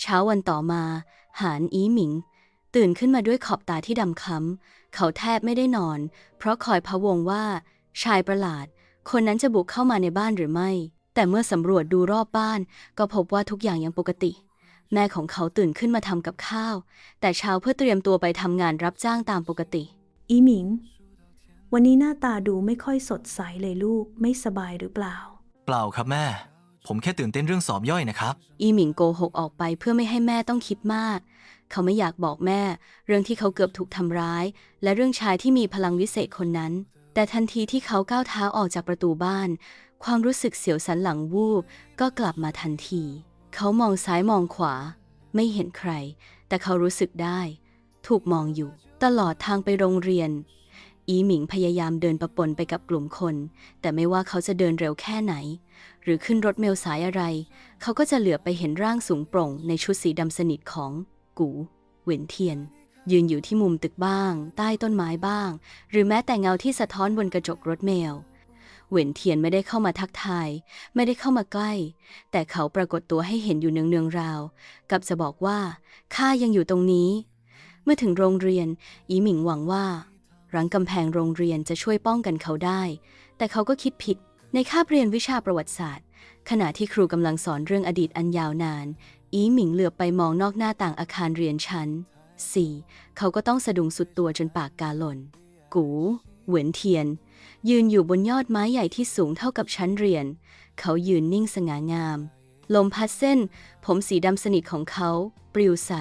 เช้าวันต่อมา หานอีหมิง ตื่นขึ้นมาด้วยขอบตาที่ดำคล้ำเขาแทบไม่ได้นอน เพราะคอยพะวงว่า ชายประหลาด คนนั้นจะบุกเข้ามาในบ้านหรือไม่ แต่เมื่อสำรวจดูรอบบ้าน ก็พบว่าทุกอย่างยังปกติ แม่ของเขาตื่นขึ้นมาทำกับข้าว แต่เช้าเพื่อเตรียมตัวไปทำงานรับจ้างตามปกติ อีหมิง วันนี้หน้าตาดูไม่ค่อยสดใสเลยลูกไม่สบายหรือเปล่า เปล่าครับแม่ ผมแค่ตื่นเต้นเรื่องสอบย่อยนะครับ อีหมิงโกหกออกไปเพื่อไม่ให้แม่ต้องคิดมาก เขาไม่อยากบอกแม่ เรื่องที่เขาเกือบถูกทำร้าย และเรื่องชายที่มีพลังวิเศษคนนั้น แต่ทันทีที่เขาก้าวเท้าออกจากประตูบ้าน ความรู้สึกเสียวสันหลังวูบก็กลับมาทันที เขามองซ้ายมองขวา ไม่เห็นใคร แต่เขารู้สึกได้ ถูกมองอยู่ ตลอดทางไปโรงเรียน อีหมิงพยายามเดินประปนไปกับกลุ่มคน แต่ไม่ว่าเขาจะเดินเร็วแค่ไหน หรือขึ้นรถเมลสายอะไร เขาก็จะเหลือไปเห็นร่างสูงโปร่งในชุดสีดำสนิทของ กูเหวินเทียน ยืนอยู่ที่มุมตึกบ้าง ใต้ต้นไม้บ้าง หรือแม้แต่เงาที่สะท้อนบนกระจกรถเมลเหวินเทียนไม่ได้เข้ามาทักทาย ไม่ได้เข้ามาใกล้ แต่เขาปรากฏตัวให้เห็นอยู่เนืองๆราว กับจะบอกว่าข้ายังอยู่ตรงนี้ เมื่อถึงโรงเรียน อีหมิงหวังว่า รังกำแพงโรงเรียนจะช่วยป้องกันเขาได้ แต่เขาก็คิดผิด ในคาบเรียนวิชาประวัติศาสตร์ ขณะที่ครูกำลังสอนเรื่องอดีตอันยาวนาน อีหมิงเหลือบไปมองนอกหน้าต่างอาคารเรียนชั้น 4. เขาก็ต้องสะดุ้งสุดตัวจนปากกาหล่น กู เหวินเทียน ยืนอยู่บนยอดไม้ใหญ่ที่สูงเท่ากับชั้นเรียน เขายืนนิ่งสง่างาม ลมพัดเส้น ผมสีดำสนิทของเขา ปลิวใส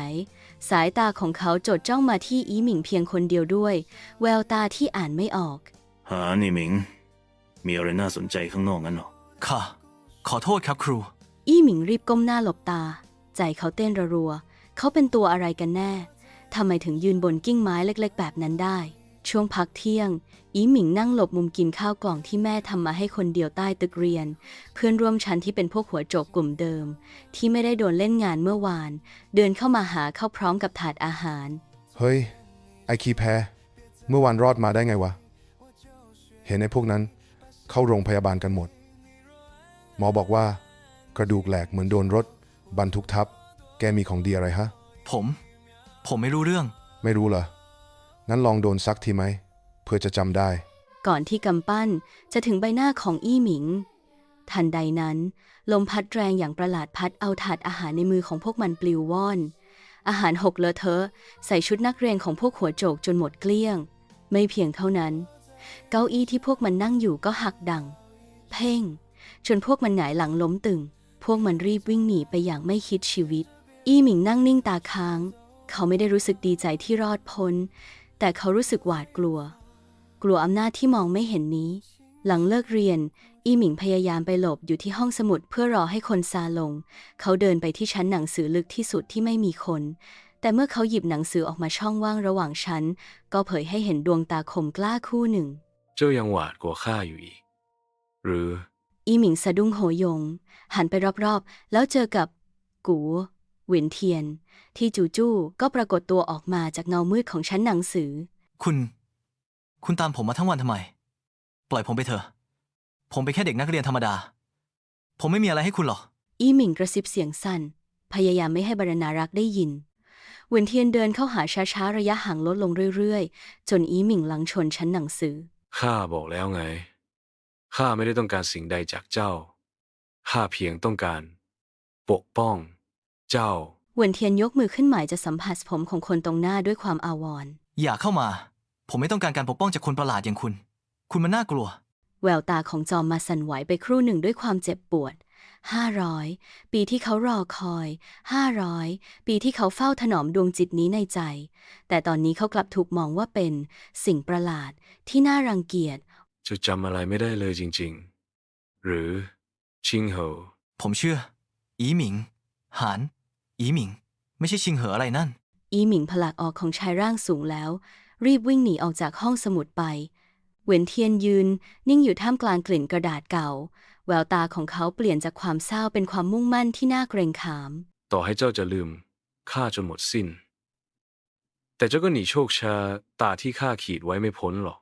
สายตาของเขาจดจ้องมาที่อีหมิงเพียงคนเดียวด้วย แววตาที่อ่านไม่ออก หานี่หมิง มีอะไรน่าสนใจข้างนอกงั้นเหรอ ค่ะ ขอโทษครับครู อี้หมิงรีบก้มหน้าหลบตา ใจเขาเต้นรัวๆเขาเป็นตัวอะไรกันแน่ทำไมถึงยืนบนกิ้งไม้เล็ก ๆ แบบนั้นได้ ช่วงพักเที่ยง อีหมิงนั่งหลบมุมกินข้าวกล่องที่แม่ทำมาให้คนเดียวใต้ตึกเรียน เพื่อนร่วมชั้นที่เป็นพวกหัวโจกกลุ่มเดิม ที่ไม่ได้โดนเล่นงานเมื่อวาน เดินเข้ามาหาเข้าพร้อมกับถาดอาหาร เฮ้ย ไอคีแพ้ เมื่อวานรอดมาได้ไงวะ เห็นไอ้พวกนั้น เข้าโรงพยาบาลกันหมด หมอบอกว่า กระดูกแหลกเหมือนโดนรถ บรรทุกทับ แกมีของดีอะไรฮะ ผม ผมไม่รู้เรื่อง ไม่รู้เหรอ งั้นลองโดนซักทีไหมเพื่อจะจำได้ ก่อนที่กำปั้นจะถึงใบหน้าของอี้หมิง ทันใดนั้น ลมพัดแรงอย่างประหลาดพัดเอาถาดอาหารในมือของพวกมันปลิวว่อน อาหารหกเลอะเทอะใส่ชุดนักเรียนของพวกหัวโจกจนหมดเกลี้ยง ไม่เพียงเท่านั้น เก้าอี้ที่พวกมันนั่งอยู่ก็หักดัง เพ่ง จนพวกมันหงายหลังล้มตึง พวกมันรีบวิ่งหนีไปอย่างไม่คิดชีวิต อี้หมิงนั่งนิ่งตาค้าง เขาไม่ได้รู้สึกดีใจที่รอดพ้น แต่เขารู้สึกหวาดกลัว กลัวอำนาจที่มองไม่เห็นนี้ หลังเลิกเรียน อีหมิงพยายามไปหลบอยู่ที่ห้องสมุดเพื่อรอให้คนซาลง เขาเดินไปที่ชั้นหนังสือลึกที่สุดที่ไม่มีคน แต่เมื่อเขาหยิบหนังสือออกมาช่องว่างระหว่างชั้น ก็เผยให้เห็นดวงตาคมกล้าคู่หนึ่ง เจ้ายังหวาดกลัวข้าอยู่อีก หรือ อีหมิงสะดุ้งโหยง หันไปรอบๆ แล้วเจอกับ กู หวินเทียน ที่จู่ๆก็ปรากฏตัวออกมาจากเงามืดของชั้นหนังสือ คุณ คุณตามผมมาทั้งวันทำไม ปล่อยผมไปเถอะ ผมเป็นแค่เด็กนักเรียนธรรมดา ผมไม่มีอะไรให้คุณหรอก อีหมิงกระซิบเสียงสั่นพยายามไม่ให้บรรณารักษ์ได้ยินเหวินเทียนเดินเข้าหาช้าๆระยะห่างลดลงเรื่อยๆ จนอีหมิงหลังชนชั้นหนังสือ ข้าบอกแล้วไง ข้าไม่ได้ต้องการสิ่งใดจากเจ้า ข้าเพียงต้องการ ปกป้อง เจ้า เหวินเทียนยกมือขึ้นหมายจะสัมผัสผมของคนตรงหน้าด้วยความอาวรณ์อย่าเข้ามา ผมไม่ต้องการการปกป้องจากคนประหลาดอย่างคุณ คุณมันน่ากลัว แววตาของจอมมาสั่นไหวไปครู่หนึ่งด้วยความเจ็บปวดห้าร้อยปีที่เขารอคอยห้าร้อยปีที่เขาเฝ้าถนอมดวงจิตนี้ในใจ แต่ตอนนี้เขากลับถูกมองว่าเป็นสิ่งประหลาดที่น่ารังเกียจ จะจำอะไรไม่ได้เลยจริงๆ หรือ ชิงเหอผมเชื่อ อีหมิง หาน อีหมิง ไม่ใช่ชิงเหออะไรนั่น อีหมิงผลักออกของชายร่างสูงแล้ว รีบวิ่งหนีออกจากห้องสมุดไป เหวินเทียนยืน นิ่งอยู่ท่ามกลางกลิ่นกระดาษเก่า แววตาของเขาเปลี่ยนจากความเศร้าเป็นความมุ่งมั่นที่น่าเกรงขาม ต่อให้เจ้าจะลืมข้าจนหมดสิ้น แต่เจ้าก็หนีโชคชาตาที่ข้าขีดไว้ไม่พ้นหรอก